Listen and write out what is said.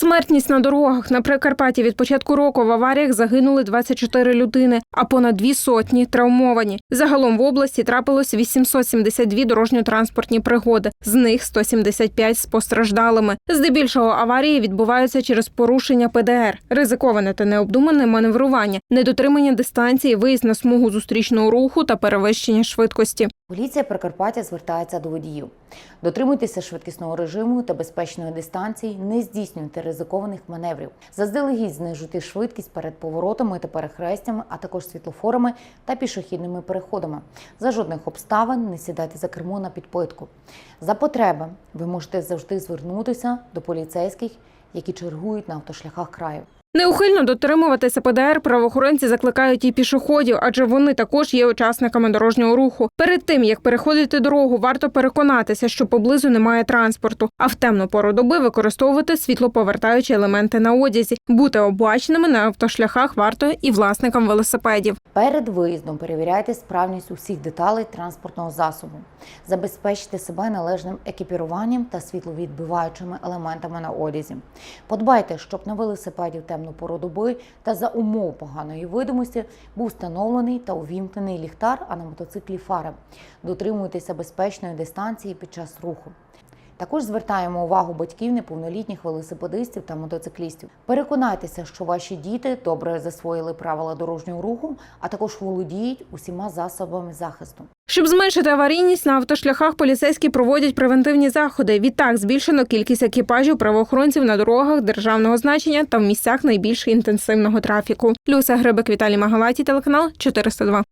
Смертність на дорогах на Прикарпатті від початку року в аваріях загинули 24 людини, а понад дві сотні травмовані. Загалом в області трапилось 872 дорожньо-транспортні пригоди, з них 175 з постраждалими. Здебільшого аварії відбуваються через порушення ПДР, ризиковане та необдумане маневрування, недотримання дистанції, виїзд на смугу зустрічного руху та перевищення швидкості. Поліція Прикарпаття звертається до водіїв. Дотримуйтеся швидкісного режиму та безпечної дистанції, не здійснюйте ризикованих маневрів. Заздалегідь знижуйте швидкість перед поворотами та перехрестями, а також світлофорами та пішохідними переходами. За жодних обставин не сідайте за кермо на підпитку. За потреби ви можете завжди звернутися до поліцейських, які чергують на автошляхах краю. Неухильно дотримуватися ПДР правоохоронці закликають і пішоходів, адже вони також є учасниками дорожнього руху. Перед тим як переходити дорогу, варто переконатися, що поблизу немає транспорту, а в темну пору доби використовувати світлоповертаючі елементи на одязі. Бути обачними на автошляхах варто і власникам велосипедів. Перед виїздом перевіряйте справність усіх деталей транспортного засобу. Забезпечте себе належним екіпіруванням та світловідбиваючими елементами на одязі. Подбайте, щоб на велосипеді в темну пору доби та за умов поганої видимості був встановлений та увімкнений ліхтар, а на мотоциклі фари. Дотримуйтеся безпечної дистанції під час руху. Також звертаємо увагу батьків неповнолітніх велосипедистів та мотоциклістів. Переконайтеся, що ваші діти добре засвоїли правила дорожнього руху, а також володіють усіма засобами захисту. Щоб зменшити аварійність на автошляхах, поліцейські проводять превентивні заходи. Відтак збільшено кількість екіпажів правоохоронців на дорогах державного значення та в місцях найбільш інтенсивного трафіку. Люся Грибик, Віталій Магалаті, телеканал 402.